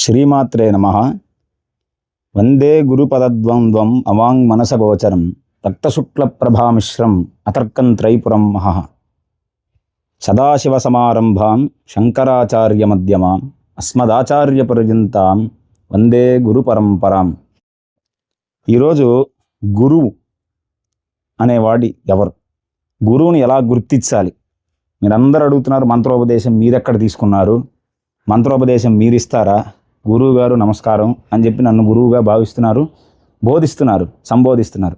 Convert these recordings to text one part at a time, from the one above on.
శ్రీమాత్రే నమ. వందే గురుపదద్వంద్వం అవాంగ్ మనసగోచరం రక్తశుక్లప్రభామిశ్రం అతర్కం త్రైపురం మహ. సదాశివసమారంభాం శంకరాచార్యమధ్యమాం అస్మదాచార్యపర్యంతాం వందే గురు పరంపరాం ఈరోజు గురువు అనేవాడి ఎవరు? గురువుని ఎలా గుర్తించాలి? మీరందరూ అడుగుతున్నారు మంత్రోపదేశం మీరెక్కడ తీసుకున్నారు? మంత్రోపదేశం మీరిస్తారా? గురువు గారు నమస్కారం అని చెప్పి నన్ను గురువుగా భావిస్తున్నారు బోధిస్తున్నారు సంబోధిస్తున్నారు.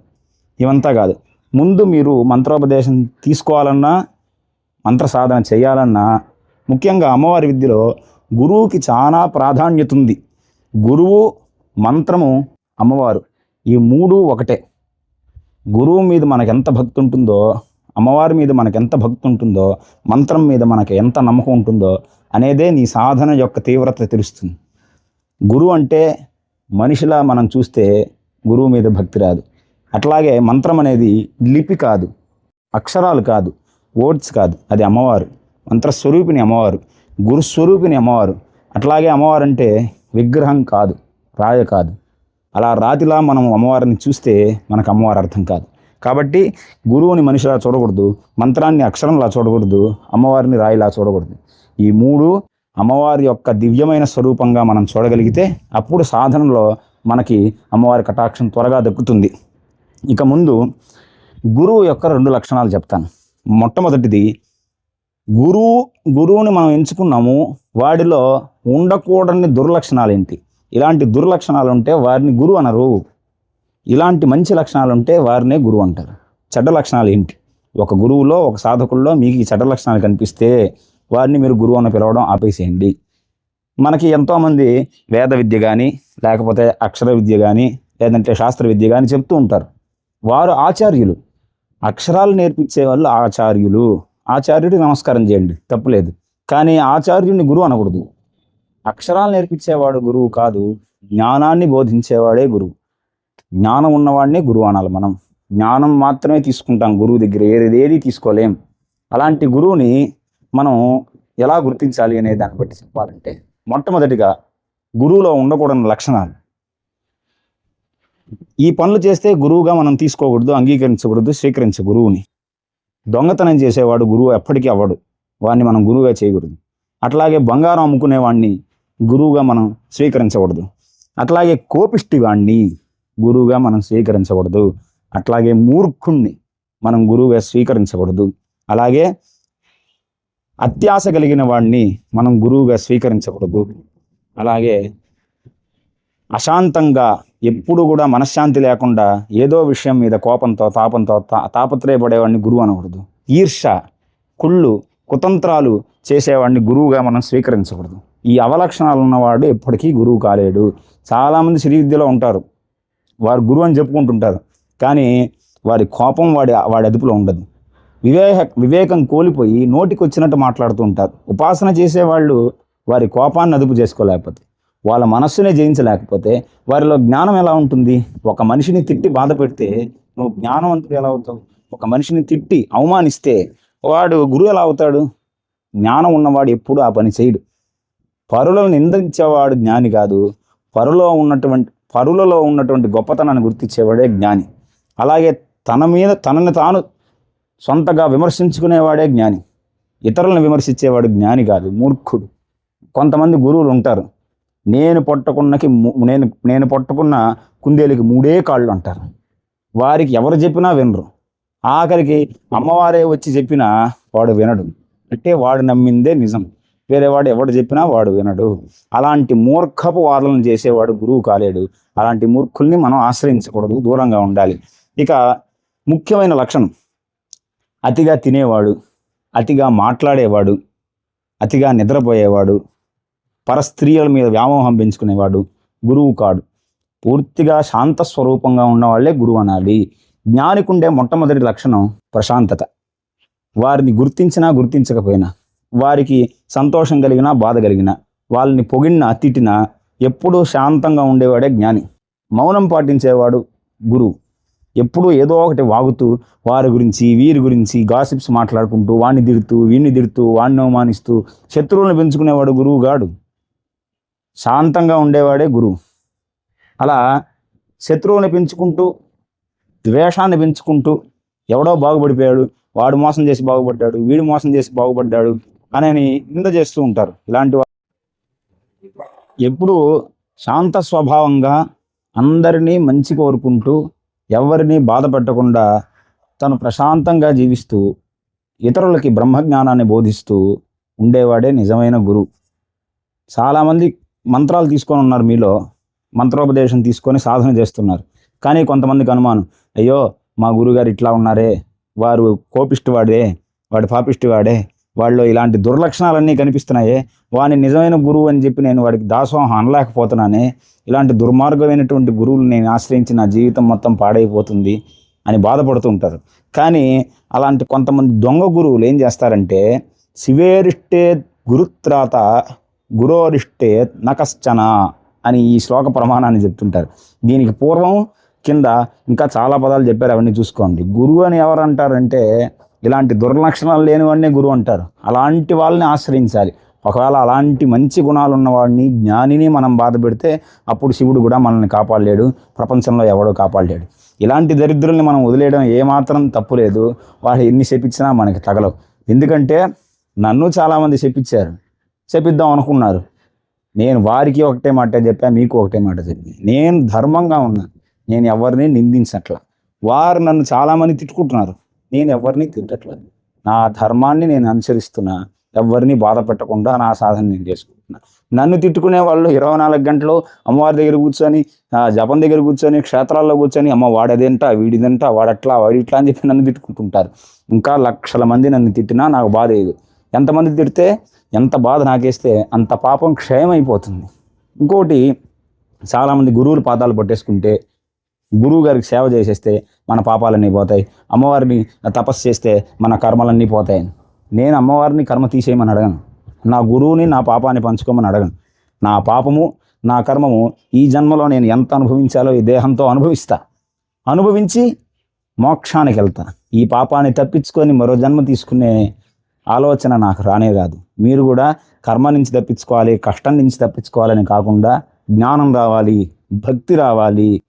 ఇవంతా కాదు. ముందు మీరు మంత్రోపదేశం తీసుకోవాలన్నా మంత్ర సాధన చేయాలన్నా ముఖ్యంగా అమ్మవారి విద్యలో గురువుకి చాలా ప్రాధాన్యత ఉంది గురువు మంత్రము అమ్మవారు ఈ మూడు ఒకటే. గురువు మీద మనకు ఎంత భక్తి ఉంటుందో అమ్మవారి మీద మనకు ఎంత భక్తి ఉంటుందో మంత్రం మీద మనకు ఎంత నమ్మకం ఉంటుందో అనేదే నీ సాధన యొక్క తీవ్రత తెలుస్తుంది. గురువు అంటే మనిషిలా మనం చూస్తే గురువు మీద భక్తి రాదు. అట్లాగే మంత్రం అనేది లిపి కాదు అక్షరాలు కాదు వర్డ్స్ కాదు. అది అమ్మవారు మంత్రస్వరూపిణి అమ్మవారు గురుస్వరూపిణి అమ్మవారు. అట్లాగే అమ్మవారు అంటే విగ్రహం కాదు రాయ కాదు. అలా రాతిలా మనం అమ్మవారిని చూస్తే మనకు అమ్మవారు అర్థం కాదు. కాబట్టి గురువుని మనిషిలా చూడకూడదు మంత్రాన్ని అక్షరంలా చూడకూడదు అమ్మవారిని రాయిలా చూడకూడదు. ఈ మూడు అమ్మవారి యొక్క దివ్యమైన స్వరూపంగా మనం చూడగలిగితే అప్పుడు సాధనలో మనకి అమ్మవారి కటాక్షం త్వరగా దక్కుతుంది. ఇక ముందు గురువు యొక్క రెండు లక్షణాలు చెప్తాను. మొట్టమొదటిది గురువు గురువుని మనం ఎంచుకున్నాము వాడిలో ఉండకూడని దుర్లక్షణాలు ఏంటి ఇలాంటి దుర్లక్షణాలు ఉంటే వారిని గురువు అనరు. ఇలాంటి మంచి లక్షణాలు ఉంటే వారినే గురువు అంటారు. చెడ్డ లక్షణాలు ఏంటి ఒక గురువులో ఒక సాధకుల్లో మీకు ఈ చెడ్డ లక్షణాలు కనిపిస్తే వారిని మీరు గురువు అని పిలవడం ఆపేసేయండి. మనకి ఎంతోమంది వేద విద్య కానీ లేకపోతే అక్షర విద్య కానీ లేదంటే శాస్త్ర విద్య కానీ చెప్తూ ఉంటారు. వారు ఆచార్యులు. అక్షరాలు నేర్పించే వాళ్ళు ఆచార్యులు. ఆచార్యుడికి నమస్కారం చేయండి. తప్పులేదు. కానీ ఆచార్యుడిని గురువు అనకూడదు. అక్షరాలు నేర్పించేవాడు గురువు కాదు. జ్ఞానాన్ని బోధించేవాడే గురువు. జ్ఞానం ఉన్నవాడినే గురువు అనాలి మనం. జ్ఞానం మాత్రమే తీసుకుంటాం. గురువు దగ్గర ఏది ఏది తీసుకోలేం. అలాంటి గురువుని మనం ఎలా గుర్తించాలి అనే దాన్ని బట్టి చెప్పాలంటే మొట్టమొదటిగా గురువులో ఉండకూడని లక్షణాలు. ఈ పనులు చేస్తే గురువుగా మనం తీసుకోకూడదు అంగీకరించకూడదు స్వీకరించ గురువుని. దొంగతనం చేసేవాడు గురువు ఎప్పటికీ అవ్వడు. వాడిని మనం గురువుగా చేయకూడదు. అట్లాగే బంగారం అమ్ముకునేవాడిని గురువుగా మనం స్వీకరించకూడదు. అట్లాగే కోపిష్టి వాడిని గురువుగా మనం స్వీకరించకూడదు. అట్లాగే మూర్ఖుణ్ణి మనం గురువుగా స్వీకరించకూడదు. అలాగే అత్యాశ కలిగిన వాడిని మనం గురువుగా స్వీకరించకూడదు. అలాగే అశాంతంగా ఎప్పుడు కూడా మనశ్శాంతి లేకుండా ఏదో విషయం మీద కోపంతో తాపంతో తా తాపత్రయపడేవాడిని గురువు అనకూడదు. ఈర్ష కుళ్ళు కుతంత్రాలు చేసేవాడిని గురువుగా మనం స్వీకరించకూడదు. ఈ అవలక్షణాలు ఉన్నవాడు ఎప్పటికీ గురువు కాలేడు. చాలామంది శ్రీవిద్యలో ఉంటారు. వారు గురువు అని చెప్పుకుంటుంటారు. కానీ వారి కోపం వాడి వాడి అదుపులో ఉండదు. వివేక వివేకం కోల్పోయి నోటికొచ్చినట్టు మాట్లాడుతూ ఉంటారు. ఉపాసన చేసేవాళ్ళు వారి కోపాన్ని అదుపు చేసుకోలేకపోతే వాళ్ళ మనస్సునే జయించలేకపోతే వారిలో జ్ఞానం ఎలా ఉంటుంది? ఒక మనిషిని తిట్టి బాధ పెడితే నువ్వు జ్ఞానవంతుడు ఎలా అవుతావు? ఒక మనిషిని తిట్టి అవమానిస్తే వాడు గురువు ఎలా అవుతాడు? జ్ఞానం ఉన్నవాడు ఎప్పుడు ఆ పని చేయడు. పరులను నిందించేవాడు జ్ఞాని కాదు. పరులో ఉన్నటువంటి పరులలో ఉన్నటువంటి గొప్పతనాన్ని గుర్తించేవాడే జ్ఞాని. అలాగే తన మీద తనని తాను సొంతగా విమర్శించుకునేవాడే జ్ఞాని. ఇతరులను విమర్శించేవాడు జ్ఞాని కాదు మూర్ఖుడు. కొంతమంది గురువులు ఉంటారు. నేను పొట్టకున్నకి నేను నేను పొట్టకున్న కుందేలికి మూడే కాళ్ళు అంటారు. వారికి ఎవరు చెప్పినా వినరు. ఆఖరికి అమ్మవారే వచ్చి చెప్పినా వాడు వినడు. అంటే వాడు నమ్మిందే నిజం. వేరేవాడు ఎవడు చెప్పినా వాడు వినడు. అలాంటి మూర్ఖపు వాదనలు చేసేవాడు గురువు కాలేడు. అలాంటి మూర్ఖుల్ని మనం ఆశ్రయించకూడదు. దూరంగా ఉండాలి. ఇక ముఖ్యమైన లక్షణం. అతిగా తినేవాడు అతిగా మాట్లాడేవాడు అతిగా నిద్రపోయేవాడు పరస్త్రీల మీద వ్యామోహం పెంచుకునేవాడు గురువు కాడు. పూర్తిగా శాంత స్వరూపంగా ఉన్నవాళ్ళే గురువు అనాలి. జ్ఞానికుండే మొట్టమొదటి లక్షణం ప్రశాంతత. వారిని గుర్తించినా గుర్తించకపోయినా వారికి సంతోషం కలిగినా బాధ కలిగినా వాళ్ళని పొగిడినా తిట్టినా ఎప్పుడూ శాంతంగా ఉండేవాడే జ్ఞాని. మౌనం పాటించేవాడు గురువు. ఎప్పుడూ ఏదో ఒకటి వాగుతూ వారి గురించి వీరి గురించి గాసిప్స్ మాట్లాడుకుంటూ వాడిని తిడుతూ వీడిని తిడుతూ వాడిని అవమానిస్తూ శత్రువులను పెంచుకునేవాడు గురువు గాడు. శాంతంగా ఉండేవాడే గురువు. అలా శత్రువుని పెంచుకుంటూ ద్వేషాన్ని పెంచుకుంటూ ఎవడో బాగుపడిపోయాడు వాడు మోసం చేసి బాగుపడ్డాడు వీడు మోసం చేసి బాగుపడ్డాడు అని నింద చేస్తూ ఉంటారు. ఇలాంటి ఎప్పుడు శాంత స్వభావంగా అందరినీ మంచి కోరుకుంటూ ఎవరిని బాధ పెట్టకుండా తను ప్రశాంతంగా జీవిస్తూ ఇతరులకి బ్రహ్మజ్ఞానాన్ని బోధిస్తూ ఉండేవాడే నిజమైన గురువు చాలామంది మంత్రాలు తీసుకొని ఉన్నారు మీలో మంత్రోపదేశం తీసుకొని సాధన చేస్తున్నారు. కానీ కొంతమందికి అనుమానం అయ్యో మా గురుగారు ఇట్లా ఉన్నారే వారు కోపిష్టి వాడే వాడు పాపిష్టి వాడే వాళ్ళు ఇలాంటి దుర్లక్షణాలన్నీ కనిపిస్తున్నాయే. వాని నిజమైన గురువు అని చెప్పి నేను వాడికి దాసోహం అనలేకపోతున్నానే. ఇలాంటి దుర్మార్గమైనటువంటి గురువులు నేను ఆశ్రయించి నా జీవితం మొత్తం పాడైపోతుంది అని బాధపడుతూ ఉంటారు. కానీ అలాంటి కొంతమంది దొంగ గురువులు ఏం చేస్తారంటే శివేరిష్టే గురుత్రాత గురోరిష్టే నకశ్చన అని ఈ శ్లోక ప్రమాణాన్ని చెప్తుంటారు. దీనికి పూర్వం కింద ఇంకా చాలా పదాలు చెప్పారు అవన్నీ చూసుకోండి. గురువు అని ఎవరంటారంటే ఇలాంటి దుర్లక్షణాలు లేనివాడినే గురువు అంటారు. అలాంటి వాళ్ళని ఆశ్రయించాలి. ఒకవేళ అలాంటి మంచి గుణాలు ఉన్నవాడిని జ్ఞానిని మనం బాధ పెడితే అప్పుడు శివుడు కూడా మనల్ని కాపాడలేడు ప్రపంచంలో ఎవడో కాపాడలేడు. ఇలాంటి దరిద్రుల్ని మనం వదిలేయడం ఏమాత్రం తప్పు లేదు. వాళ్ళు ఎన్ని శపించినా మనకి తగలవు. ఎందుకంటే నన్ను చాలామంది శపించారు. శపిద్దాం అనుకున్నారు. నేను వారికి ఒకటే మాట చెప్పా మీకు ఒకటే మాట చెప్పి. నేను ధర్మంగా ఉన్నాను. నేను ఎవరిని నిందించట్లా. వారు నన్ను చాలామంది తిట్టుకుంటున్నారు. నేను ఎవరిని తిట్టట్లేదు. నా ధర్మాన్ని నేను అనుసరిస్తున్నా. ఎవరిని బాధ పెట్టకుండా నా సాధన నేను చేసుకుంటున్నా. నన్ను తిట్టుకునే వాళ్ళు ఇరవై నాలుగు గంటలు అమ్మవారి దగ్గర కూర్చొని జపం దగ్గర కూర్చొని క్షేత్రాల్లో కూర్చొని అమ్మ వాడదేంట వీడిదంట వాడట్లా వాడిట్లా అని చెప్పి నన్ను తిట్టుకుంటుంటారు. ఇంకా లక్షల మంది నన్ను తిట్టినా నాకు బాధ లేదు. ఎంతమంది తిడితే ఎంత బాధ నాకేస్తే అంత పాపం క్షయమైపోతుంది. ఇంకోటి చాలామంది గురువులు పాదాలు పట్టేసుకుంటే గురువు గారికి సేవ చేసేస్తే మన పాపాలన్నీ పోతాయి. అమ్మవారిని తపస్సు చేస్తే మన కర్మలన్నీ పోతాయి. నేను అమ్మవారిని కర్మ తీసేయమని అడగను. నా గురువుని నా పాపాన్ని పంచుకోమని అడగను. నా పాపము నా కర్మము ఈ జన్మలో నేను ఎంత అనుభవించాలో ఈ దేహంతో అనుభవిస్తా. అనుభవించి మోక్షానికి వెళ్తా. ఈ పాపాన్ని తప్పించుకొని మరో జన్మ తీసుకునే ఆలోచన నాకు రానే రాదు. మీరు కూడా కర్మ నుంచి తప్పించుకోవాలి కష్టం నుంచి తప్పించుకోవాలని కాకుండా జ్ఞానం రావాలి భక్తి రావాలి.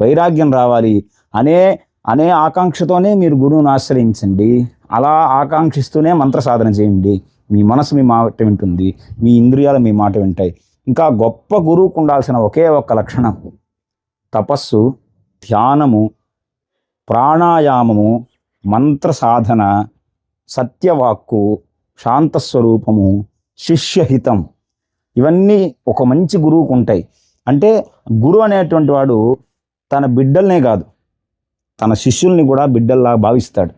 వైరాగ్యం రావాలి అనే అనే ఆకాంక్షతోనే మీరు గురువుని ఆశ్రయించండి. అలా ఆకాంక్షిస్తూనే మంత్ర సాధన చేయండి. మీ మనసు మీ మాట వింటుంది. మీ ఇంద్రియాలు మీ మాట వింటాయి. ఇంకా గొప్ప గురువుకు ఉండాల్సిన ఒకే ఒక్క లక్షణం తపస్సు ధ్యానము ప్రాణాయామము మంత్ర సాధన సత్యవాక్కు శాంతస్వరూపము శిష్యహితం. ఇవన్నీ ఒక మంచి గురువుకు ఉంటాయి. అంటే గురువు అనేటువంటి వాడు తన బిడ్డల్నే కాదు తన శిష్యుల్ని కూడా బిడ్డల్లా భావిస్తాడు.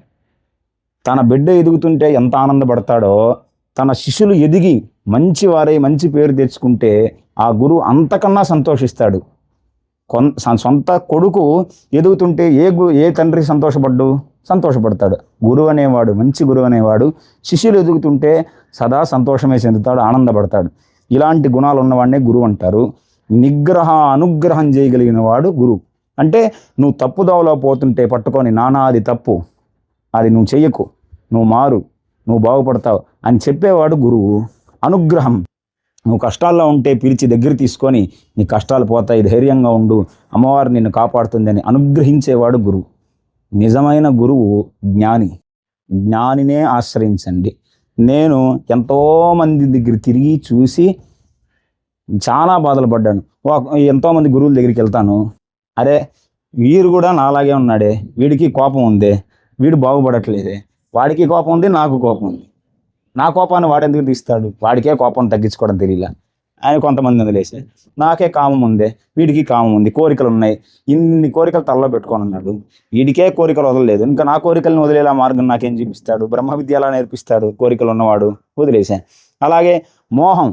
తన బిడ్డ ఎదుగుతుంటే ఎంత ఆనందపడతాడో తన శిష్యులు ఎదిగి మంచి వారై మంచి పేరు తెచ్చుకుంటే ఆ గురువు అంతకన్నా సంతోషిస్తాడు. కొన్ సొంత కొడుకు ఎదుగుతుంటే ఏ గు ఏ తండ్రి సంతోషపడ్డు? సంతోషపడతాడు. గురువు అనేవాడు మంచి గురువు అనేవాడు శిష్యులు ఎదుగుతుంటే సదా సంతోషమే చెందుతాడు ఆనందపడతాడు. ఇలాంటి గుణాలు ఉన్నవాడినే గురువు అంటారు. నిగ్రహ అనుగ్రహం చేయగలిగిన వాడు గురువు. అంటే నువ్వు తప్పుదోవలో పోతుంటే పట్టుకొని నానా అది తప్పు. అది నువ్వు చెయ్యకు. నువ్వు మారు. నువ్వు బాగుపడతావు. అని చెప్పేవాడు గురువు. అనుగ్రహం. నువ్వు కష్టాల్లో ఉంటే పిలిచి దగ్గర తీసుకొని నీ కష్టాలు పోతాయి ధైర్యంగా ఉండు. అమ్మవారు నిన్ను కాపాడుతుందని అనుగ్రహించేవాడు గురువు. నిజమైన గురువు జ్ఞాని. జ్ఞానినే ఆశ్రయించండి. నేను ఎంతోమంది దగ్గర తిరిగి చూసి చాలా బాధలు పడ్డాను. ఎంతోమంది గురువుల దగ్గరికి వెళ్తాను. అరే వీరు కూడా నాలాగే ఉన్నాడే వీడికి కోపం ఉంది వీడు బాగుపడట్లేదే. వాడికి కోపం ఉంది నాకు కోపం ఉంది. నా కోపాన్ని వాడెందుకు తీస్తాడు? వాడికే కోపం తగ్గించుకోవడం తెలియలా? ఆయన కొంతమంది వదిలేసే నాకే కామం ఉంది వీడికి కామం ఉంది కోరికలు ఉన్నాయి. ఇన్ని కోరికలు తలలో పెట్టుకొని ఉన్నాడు. వీడికే కోరికలు వదలలేదు. ఇంకా నా కోరికలను వదిలేలా మార్గం నాకేం చూపిస్తాడు? బ్రహ్మ విద్య ఎలా నేర్పిస్తాడు కోరికలు ఉన్నవాడు వదిలేసా అలాగే మోహం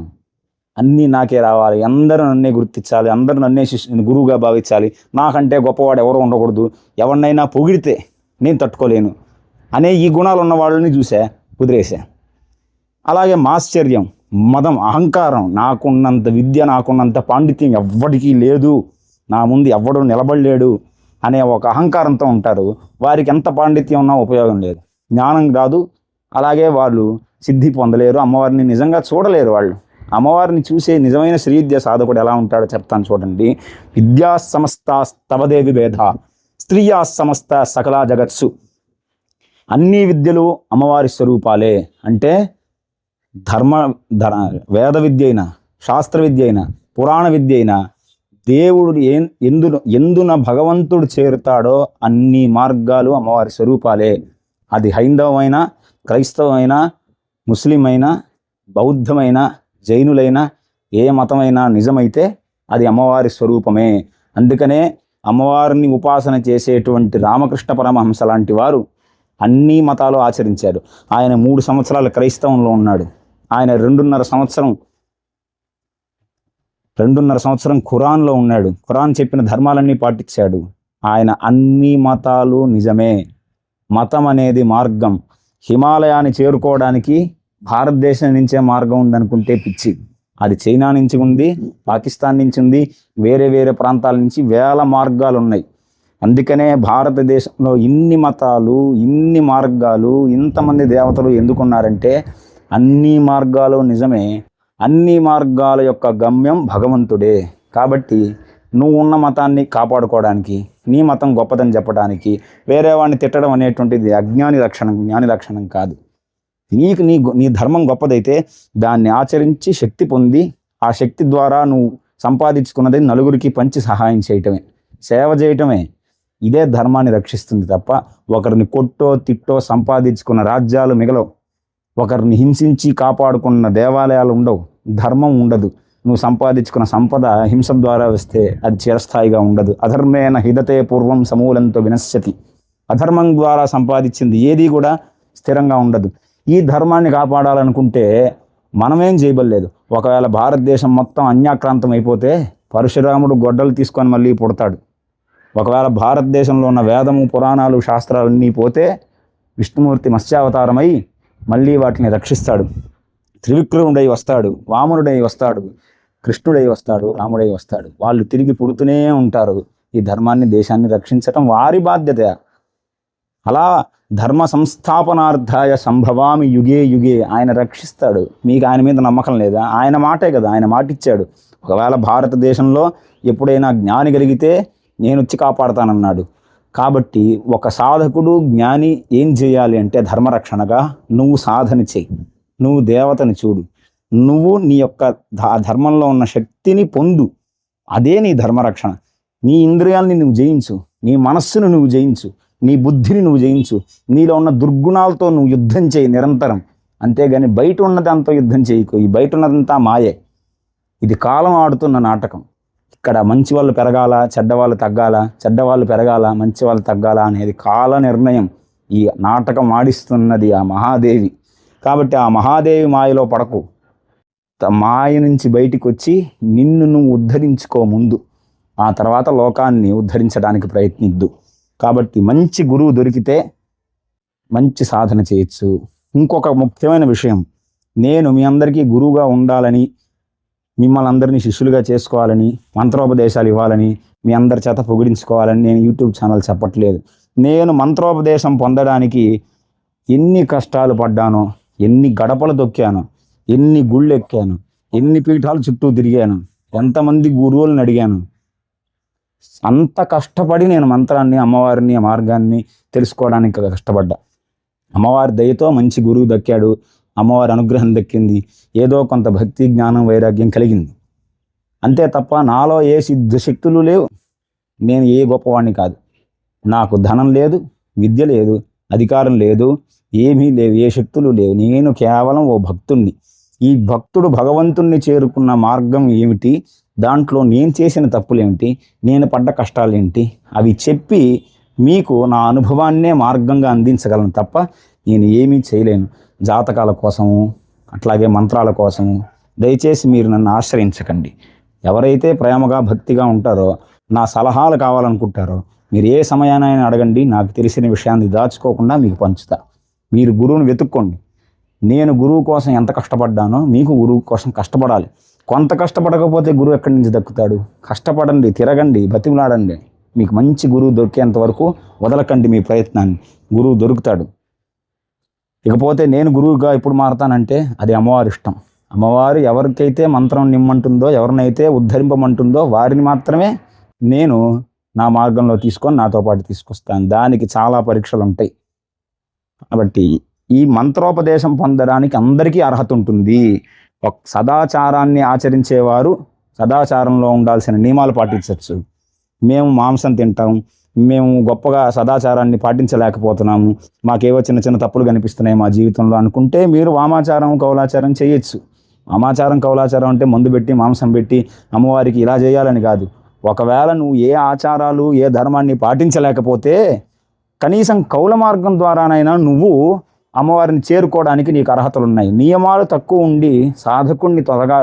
అన్నీ నాకే రావాలి. అందరూ నన్నే గుర్తించాలి. అందరూ నన్నే శిష్యు గురువుగా భావించాలి. నాకంటే గొప్పవాడు ఎవరు ఉండకూడదు. ఎవరినైనా పొగిడితే నేను తట్టుకోలేను. అనే ఈ గుణాలు ఉన్న వాళ్ళని చూసా కుదిరేసా. అలాగే మాశ్చర్యం మదం అహంకారం నాకున్నంత విద్య నాకున్నంత పాండిత్యం ఎవ్వడికి లేదు. నా ముందు ఎవ్వడు నిలబడలేడు అనే ఒక అహంకారంతో ఉంటారు. వారికి ఎంత పాండిత్యం ఉన్నా ఉపయోగం లేదు. జ్ఞానం రాదు అలాగే వాళ్ళు సిద్ధి పొందలేరు. అమ్మవారిని నిజంగా చూడలేరు వాళ్ళు. అమ్మవారిని చూసే నిజమైన శ్రీవిద్య సాధకుడు ఎలా ఉంటాడో చెప్తాను చూడండి. విద్యా సమస్త స్తవదేవి భేద స్త్రీయా సమస్త సకల జగత్సు. అన్ని విద్యలు అమ్మవారి స్వరూపాలే. అంటే ధర్మ ధర వేద విద్య అయినా శాస్త్ర విద్య అయినా పురాణ విద్య అయినా దేవుడు ఏ ఎందున ఎందున భగవంతుడు చేరుతాడో అన్ని మార్గాలు అమ్మవారి స్వరూపాలే. అది హైందవమైనా క్రైస్తవమైన ముస్లిం అయినా బౌద్ధమైన జైనులైన ఏ మతమైనా నిజమైతే అది అమ్మవారి స్వరూపమే. అందుకనే అమ్మవారిని ఉపాసన చేసేటువంటి రామకృష్ణ పరమహంస లాంటి వారు అన్ని మతాలు ఆచరించారు. ఆయన మూడు సంవత్సరాలు క్రైస్తవంలో ఉన్నాడు. ఆయన రెండున్నర సంవత్సరం రెండున్నర సంవత్సరం ఖురాన్లో ఉన్నాడు. ఖురాన్ చెప్పిన ధర్మాలన్నీ పాటించాడు. ఆయన అన్ని మతాలు నిజమే. మతం అనేది మార్గం. హిమాలయాన్ని చేరుకోవడానికి భారతదేశం నుంచే మార్గం ఉందనుకుంటే పిచ్చి. అది చైనా నుంచి ఉంది పాకిస్తాన్ నుంచి ఉంది వేరే వేరే ప్రాంతాల నుంచి వేల మార్గాలు ఉన్నాయి. అందుకనే భారతదేశంలో ఇన్ని మతాలు ఇన్ని మార్గాలు ఇంతమంది దేవతలు ఎందుకున్నారంటే అన్ని మార్గాలు నిజమే. అన్ని మార్గాల యొక్క గమ్యం భగవంతుడే. కాబట్టి నువ్వు ఉన్న మతాన్ని కాపాడుకోవడానికి నీ మతం గొప్పదని చెప్పడానికి వేరే వాడిని తిట్టడం అనేటువంటిది అజ్ఞాని లక్షణం జ్ఞాని లక్షణం కాదు. నీకు నీ నీ ధర్మం గొప్పదైతే దాన్ని ఆచరించి శక్తి పొంది ఆ శక్తి ద్వారా నువ్వు సంపాదించుకున్నది నలుగురికి పంచి సహాయం చేయటమే. సేవ చేయటమే. ఇదే ధర్మాన్ని రక్షిస్తుంది తప్ప ఒకరిని కొట్టో తిట్టో సంపాదించుకున్న రాజ్యాలు మిగలవు. ఒకరిని హింసించి కాపాడుకున్న దేవాలయాలు ఉండవు. ధర్మం ఉండదు. నువ్వు సంపాదించుకున్న సంపద హింస ద్వారా వస్తే అది చిరస్థాయిగా ఉండదు. అధర్మేన హిదతే పూర్వం సమూలంతో వినశ్యతి. అధర్మం ద్వారా సంపాదించింది ఏది కూడా స్థిరంగా ఉండదు. ఈ ధర్మాన్ని కాపాడాలనుకుంటే మనమేం చేయబడలేదు. ఒకవేళ భారతదేశం మొత్తం అన్యాక్రాంతం అయిపోతే పరశురాముడు గొడ్డలు తీసుకొని మళ్ళీ పుడతాడు. ఒకవేళ భారతదేశంలో ఉన్న వేదము పురాణాలు శాస్త్రాలన్నీ పోతే విష్ణుమూర్తి మత్స్యావతారమై మళ్ళీ వాటిని రక్షిస్తాడు. త్రివిక్రముడై వస్తాడు వామనుడై వస్తాడు కృష్ణుడై వస్తాడు రాముడై వస్తాడు. వాళ్ళు తిరిగి పుడుతూనే ఉంటారు. ఈ ధర్మాన్ని దేశాన్ని రక్షించటం వారి బాధ్యత. అలా ధర్మ సంస్థాపనార్థాయ సంభవామి యుగే యుగే ఆయన రక్షిస్తాడు. మీకు ఆయన మీద నమ్మకం లేదా? ఆయన మాటే కదా ఆయన మాట ఇచ్చాడు ఒకవేళ భారతదేశంలో ఎప్పుడైనా జ్ఞాని కలిగితే నేను వచ్చి కాపాడతానన్నాడు. కాబట్టి ఒక సాధకుడు జ్ఞాని ఏం చేయాలి అంటే ధర్మరక్షణగా నువ్వు సాధన చెయ్యి నువ్వు దేవతని చూడు నువ్వు నీ యొక్క ధ- ధర్మంలో ఉన్న శక్తిని పొందు. అదే నీ ధర్మరక్షణ. నీ ఇంద్రియాల్ని నువ్వు జయించు నీ మనస్సును నువ్వు జయించు. నీ బుద్ధిని నువ్వు జయించు. నీలో ఉన్న దుర్గుణాలతో నువ్వు యుద్ధం చేయి నిరంతరం. అంతేగాని బయట ఉన్నదంతా యుద్ధం చేయకు. ఈ బయట ఉన్నదంతా మాయే. ఇది కాలం ఆడుతున్న నాటకం. ఇక్కడ మంచి వాళ్ళు పెరగాల చెడ్డవాళ్ళు తగ్గాల చెడ్డవాళ్ళు పెరగాల మంచి వాళ్ళు తగ్గాల అనేది కాల నిర్ణయం. ఈ నాటకం ఆడిస్తున్నది ఆ మహాదేవి. కాబట్టి ఆ మహాదేవి మాయలో పడకు. త- మాయ నుంచి బయటికి వచ్చి నిన్ను నువ్వు ఉద్ధరించుకో ముందు. ఆ తర్వాత లోకాన్ని ఉద్ధరించడానికి ప్రయత్నిద్దు. కాబట్టి మంచి గురువు దొరికితే మంచి సాధన చేయొచ్చు. ఇంకొక ముఖ్యమైన విషయం నేను మీ అందరికీ గురువుగా ఉండాలని మిమ్మల్ని అందరినీ శిష్యులుగా చేసుకోవాలని మంత్రోపదేశాలు ఇవ్వాలని మీ అందరి చేత పొగిడించుకోవాలని నేను యూట్యూబ్ ఛానల్ చెప్పట్లేదు. నేను మంత్రోపదేశం పొందడానికి ఎన్ని కష్టాలు పడ్డానో ఎన్ని గడపలు తొక్కాను ఎన్ని గుళ్ళు ఎక్కాను ఎన్ని పీఠాలు చుట్టూ తిరిగాను ఎంతమంది గురువులను అడిగాను అంత కష్టపడి నేను మంత్రాన్ని అమ్మవారిని మార్గాన్ని తెలుసుకోవడానికి కష్టపడ్డా. అమ్మవారి దయతో మంచి గురువు దక్కాడు. అమ్మవారి అనుగ్రహం దక్కింది. ఏదో కొంత భక్తి జ్ఞానం వైరాగ్యం కలిగింది. అంతే తప్ప నాలో ఏ సిద్ధ శక్తులు లేవు. నేను ఏ గొప్పవాడిని కాదు. నాకు ధనం లేదు విద్య లేదు అధికారం లేదు ఏమీ లేవు ఏ శక్తులు లేవు. నేను కేవలం ఓ భక్తుణ్ణి. ఈ భక్తుడు భగవంతుణ్ణి చేరుకున్న మార్గం ఏమిటి? దాంట్లో నేను చేసిన తప్పులేమిటి నేను పడ్డ కష్టాలేంటి? అవి చెప్పి మీకు నా అనుభవాన్నే మార్గంగా అందించగలను తప్ప నేను ఏమీ చేయలేను. జాతకాల కోసము అట్లాగే మంత్రాల కోసము దయచేసి మీరు నన్ను ఆశ్రయించకండి. ఎవరైతే ప్రేమగా భక్తిగా ఉంటారో నా సలహాలు కావాలనుకుంటారో మీరు ఏ సమయానైనా అడగండి. నాకు తెలిసిన విషయాన్ని దాచుకోకుండా మీకు పంచుతా. మీరు గురువుని వెతుక్కోండి. నేను గురువు కోసం ఎంత కష్టపడ్డానో మీకు గురువు కోసం కష్టపడాలి. కొంత కష్టపడకపోతే గురువు ఎక్కడి నుంచి దక్కుతాడు? కష్టపడండి తిరగండి బతిమలాడండి. మీకు మంచి గురువు దొరికేంత వరకు వదలకండి మీ ప్రయత్నాన్ని. గురువు దొరుకుతాడు. ఇకపోతే నేను గురువుగా ఎప్పుడు మారతానంటే అది అమ్మవారి ఇష్టం. అమ్మవారు ఎవరికైతే మంత్రం నిమ్మంటుందో ఎవరినైతే ఉద్ధరింపమంటుందో వారిని మాత్రమే నేను నా మార్గంలో తీసుకొని నాతో పాటు తీసుకొస్తాను. దానికి చాలా పరీక్షలు ఉంటాయి. కాబట్టి ఈ మంత్రోపదేశం పొందడానికి అందరికీ అర్హత ఉంటుంది. సదాచారాన్ని ఆచరించేవారు సదాచారంలో ఉండాల్సిన నియమాలు పాటించవచ్చు. మేము మాంసం తింటాం మేము గొప్పగా సదాచారాన్ని పాటించలేకపోతున్నాము మాకేవో చిన్న చిన్న తప్పులు కనిపిస్తున్నాయి మా జీవితంలో అనుకుంటే మీరు వామాచారం కౌలాచారం చేయొచ్చు. వామాచారం కౌలాచారం అంటే మందు పెట్టి మాంసం పెట్టి అమ్మవారికి ఇలా చేయాలని కాదు. ఒకవేళ నువ్వు ఏ ఆచారాలు ఏ ధర్మాన్ని పాటించలేకపోతే కనీసం కౌల మార్గం ద్వారానైనా నువ్వు అమ్మవారిని చేరుకోవడానికి నీకు అర్హతలు ఉన్నాయి నియమాలు తక్కువ ఉండి సాధకుణ్ణి త్వరగా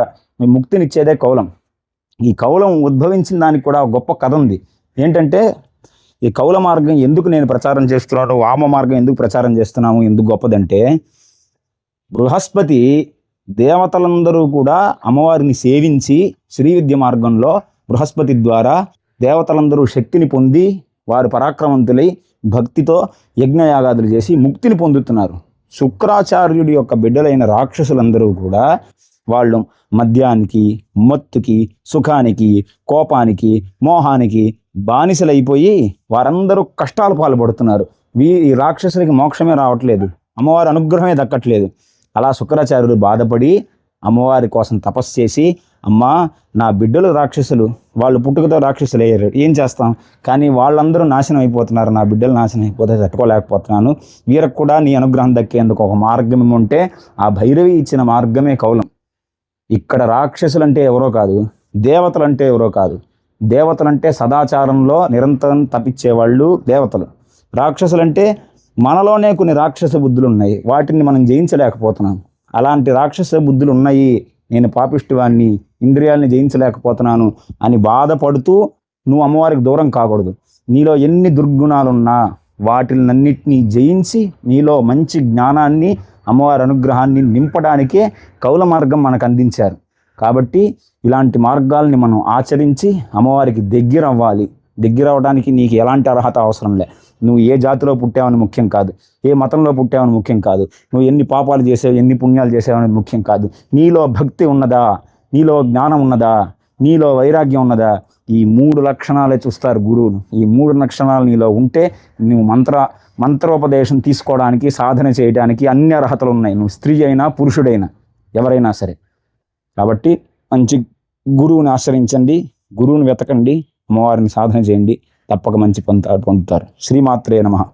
ముక్తినిచ్చేదే కౌలం. ఈ కౌలం ఉద్భవించిన దానికి కూడా గొప్ప కథ ఉంది. ఏంటంటే ఈ కౌల మార్గం ఎందుకు నేను ప్రచారం చేస్తున్నాను వామ మార్గం ఎందుకు ప్రచారం చేస్తున్నాము ఎందుకు గొప్పదంటే బృహస్పతి దేవతలందరూ కూడా అమ్మవారిని సేవించి శ్రీ విద్య మార్గంలో బృహస్పతి ద్వారా దేవతలందరూ శక్తిని పొంది వారు పరాక్రమంతులై భక్తితో యజ్ఞయాగాదులు చేసి ముక్తిని పొందుతున్నారు. శుక్రాచార్యుడి యొక్క బిడ్డలైన రాక్షసులందరూ కూడా వాళ్ళు మద్యానికి మత్తుకి సుఖానికి కోపానికి మోహానికి బానిసలైపోయి వారందరూ కష్టాలు పాల్పడుతున్నారు. వీ ఈ రాక్షసులకి మోక్షమే రావట్లేదు. అమ్మవారి అనుగ్రహమే దక్కట్లేదు. అలా శుక్రాచార్యుడు బాధపడి అమ్మవారి కోసం తపస్సు చేసి అమ్మా నా బిడ్డలు రాక్షసులు వాళ్ళు పుట్టుకతో రాక్షసులు అయ్యారు. ఏం చేస్తాం? కానీ వాళ్ళందరూ నాశనం అయిపోతున్నారు. నా బిడ్డలు నాశనం అయిపోతే తట్టుకోలేకపోతున్నాను. వీరికి కూడా నీ అనుగ్రహం దక్కేందుకు ఒక మార్గం ఉంటే ఆ భైరవి ఇచ్చిన మార్గమే కౌలం. ఇక్కడ రాక్షసులు అంటే ఎవరో కాదు దేవతలు అంటే ఎవరో కాదు. దేవతలంటే సదాచారంలో నిరంతరం తప్పించేవాళ్ళు దేవతలు. రాక్షసులంటే మనలోనే కొన్ని రాక్షస బుద్ధులు ఉన్నాయి వాటిని మనం జయించలేకపోతున్నాం. అలాంటి రాక్షస బుద్ధులు ఉన్నాయి నేను పాపిష్టివాన్ని ఇంద్రియాలని జయించలేకపోతున్నాను అని బాధపడుతూ నువ్వు అమ్మవారికి దూరం కాకూడదు. నీలో ఎన్ని దుర్గుణాలున్నా వాటినన్నిటినీ జయించి నీలో మంచి జ్ఞానాన్ని అమ్మవారి అనుగ్రహాన్ని నింపడానికే కౌల మార్గం మనకు అందించారు. కాబట్టి ఇలాంటి మార్గాల్ని మనం ఆచరించి అమ్మవారికి దగ్గర అవ్వాలి దగ్గర అవడానికి నీకు ఎలాంటి అర్హత అవసరం లే. నువ్వు ఏ జాతిలో పుట్టావని ముఖ్యం కాదు. ఏ మతంలో పుట్టావని ముఖ్యం కాదు. నువ్వు ఎన్ని పాపాలు చేసావు ఎన్ని పుణ్యాలు చేసావని ముఖ్యం కాదు. నీలో భక్తి ఉన్నదా? నీలో జ్ఞానం ఉన్నదా? నీలో వైరాగ్యం ఉన్నదా? ఈ మూడు లక్షణాలే చూస్తారు గురువులు. ఈ మూడు లక్షణాలు నీలో ఉంటే నువ్వు మంత్ర మంత్రోపదేశం తీసుకోవడానికి సాధన చేయడానికి అన్ని అర్హతలు ఉన్నాయి. నువ్వు స్త్రీ అయినా పురుషుడైనా ఎవరైనా సరే. కాబట్టి మంచి గురువుని ఆశ్రయించండి. గురువుని వెతకండి. అమ్మవారిని సాధన చేయండి. తప్పక మంచి పొందుతారు పొందుతారు. శ్రీమాత్రే నమః.